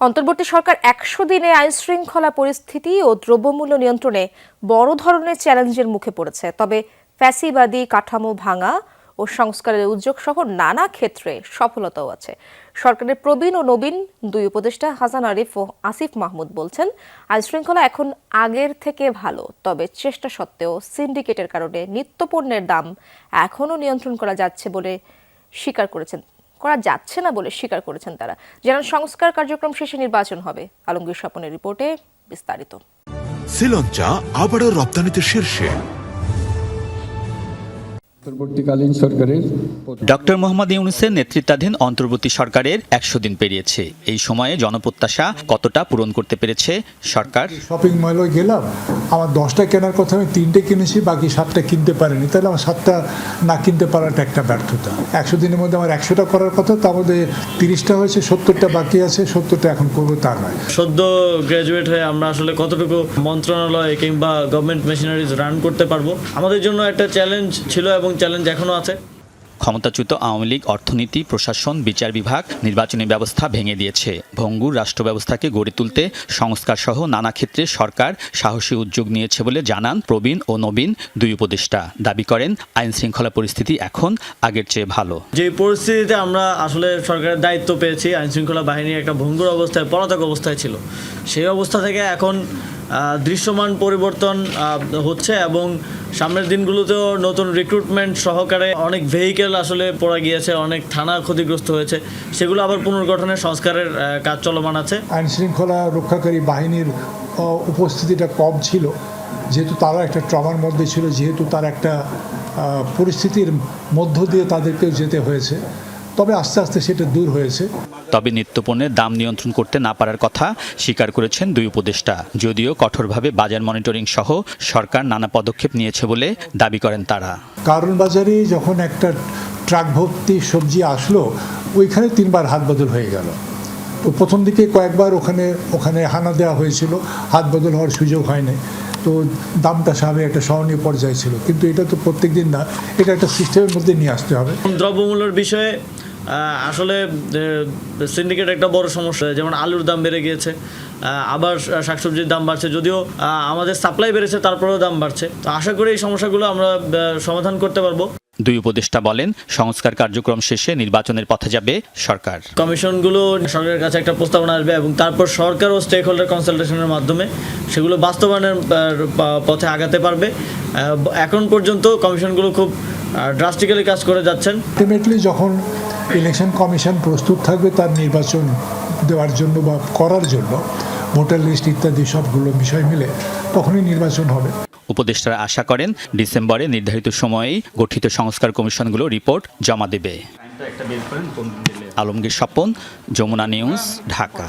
অন্তর্বর্তী সরকার একশো দিনে আইন শৃঙ্খলা পরিস্থিতি ও দ্রব্যমূল্য নিয়ন্ত্রণে বড় ধরনের চ্যালেঞ্জের মুখে পড়েছে। তবে ফ্যাসিবাদী কাঠামো ভাঙা ও সংস্কারের উদ্যোগ সহ নানা ক্ষেত্রে সফলতাও আছে। সরকারের প্রবীণ ও নবীন দুই উপদেষ্টা হাসান আরিফ ও আসিফ মাহমুদ বলছেন আইন শৃঙ্খলা এখন আগের থেকে ভালো, তবে চেষ্টা সত্ত্বেও সিন্ডিকেটের কারণে নিত্যপণ্যের দাম এখনও নিয়ন্ত্রণ করা যাচ্ছে বলে স্বীকার করেছেন করা যাচ্ছে না বলে স্বীকার করেছেন তারা। জানান, সংস্কার কার্যক্রম শেষে নির্বাচন হবে। আলমগীর স্বপনের রিপোর্টে বিস্তারিত। শ্রীলঙ্কা আবারও রপ্তানিতে শীর্ষে। অন্তর্বর্তীকালীন সরকারের ডক্টর মোহাম্মদ ইউনুসের নেতৃত্বাধীন অন্তর্বর্তী সরকারের একশো দিন পেরিয়েছে। এই সময়ে জনপ্রত্যাশা কতটা পূরণ করতে পেরেছে সরকার? শপিং মলে গেলাম আমার দশটা কেনার কথা আমি তিনটে কিনেছি বাকি সাতটা কিনতে পারিনি। তাহলে আমার সাতটা না কিনতে পারাটা একটা ব্যর্থতা। একশো দিনের মধ্যে আমার একশোটা করার কথা তার মধ্যে তিরিশটা হয়েছে সত্তরটা বাকি আছে সত্তরটা এখন করব তা নয়। সদ্য গ্র্যাজুয়েট হয়ে আমরা আসলে কতটুকু মন্ত্রণালয় কিংবা গভর্নমেন্ট মেশিনারিজ রান করতে পারব আমাদের জন্য একটা চ্যালেঞ্জ ছিল এবং চ্যালেঞ্জ এখনও আছে? ক্ষমতাচ্যুত আওয়ামী লীগ অর্থনীতি প্রশাসন বিচার বিভাগ নির্বাচনী ব্যবস্থা ভেঙে দিয়েছে। ভঙ্গুর রাষ্ট্র ব্যবস্থাকে গড়ে তুলতে সংস্কার সহ নানা ক্ষেত্রে সরকার সাহসী উদ্যোগ নিয়েছে বলে জানান প্রবীণ ও নবীন দুই উপদেষ্টা। দাবি করেন আইন শৃঙ্খলা পরিস্থিতি এখন আগের চেয়ে ভালো। যে পরিস্থিতিতে আমরা আসলে সরকারের দায়িত্ব পেয়েছি আইন শৃঙ্খলা বাহিনী একটা ভঙ্গুর অবস্থায় পলাতক অবস্থায় ছিল। সেই অবস্থা থেকে এখন দৃশ্যমান পরিবর্তন হচ্ছে এবং সামনের দিনগুলোতেও নতুন রিক্রুটমেন্ট সহকারে অনেক ভেহিকেল আসলে পড়া গিয়েছে, অনেক থানা ক্ষতিগ্রস্ত হয়েছে। সেগুলো আবার পুনর্গঠনের সংস্কারের কাজ চলমান আছে। আইন শৃঙ্খলা রক্ষাকারী বাহিনীর উপস্থিতিটা কম ছিল। যেহেতু তারা একটা ট্রমার মধ্যে ছিল, যেহেতু তার একটা পরিস্থিতির মধ্য দিয়ে তাদেরকেও যেতে হয়েছে। তবে আস্তে আস্তে সেটা দূর হয়েছে। তবে নিত্যপণ্যের দাম নিয়ন্ত্রণ করতে না পারার কথা স্বীকার করেছেন দুই উপদেষ্টা। যদিও কঠোরভাবে বাজার মনিটরিং সহ সরকার নানা পদক্ষেপ নিয়েছে বলে দাবি করেন তারা। কারণ বাজারে যখন একটা ট্রাক ভর্তি সবজি আসলো ওইখানে তিনবার হাত বদল হয়ে গেল। তো প্রথম দিকে কয়েকবার ওখানে ওখানে হানা দেওয়া হয়েছিল হাত বদল হওয়ার সুযোগ হয়নি। তো দামটা স্বাভাবিক একটা স্মরণীয় পর্যায়ে ছিল। কিন্তু এটা তো প্রত্যেক দিন না এটা একটা সিস্টেমের মধ্যে নিয়ে আসতে হবে। দ্রব্যমূল্যের বিষয়ে আসলে সিন্ডিকেট একটা বড় সমস্যা। যেমন আলুর দাম বেড়ে গিয়েছে আবার শাকসবজির দাম বাড়ছে। যদিও আমাদের সাপ্লাই বেড়েছে তারপরেও দাম বাড়ছে। তো আশা করি এই সমস্যাগুলো আমরা সমাধান করতে পারব। দুই উপদেষ্টা বলেন সংস্কার কার্যক্রম শেষে নির্বাচনের পথে যাবে সরকার। কমিশনগুলো সরকারের কাছে একটা প্রস্তাবনা আসবে এবং তারপর সরকার ও স্টেক হোল্ডার কনসালটেশনের মাধ্যমে সেগুলো বাস্তবায়নের পথে আগাতে পারবে। এখন পর্যন্ত কমিশনগুলো খুব ড্রাস্টিক্যালি কাজ করে যাচ্ছেন। আলটিমেটলি যখন ইলেকশন কমিশন প্রস্তুত থাকবে তার নির্বাচন দেওয়ার জন্য বা করার জন্য ভোটার লিস্ট ইত্যাদি সবগুলো বিষয় মিলে তখনই নির্বাচন হবে। উপদেষ্টারা আশা করেন ডিসেম্বরে নির্ধারিত সময়েই গঠিত সংস্কার কমিশনগুলো রিপোর্ট জমা দেবে। আলমগীর স্বপন যমুনা নিউজ ঢাকা।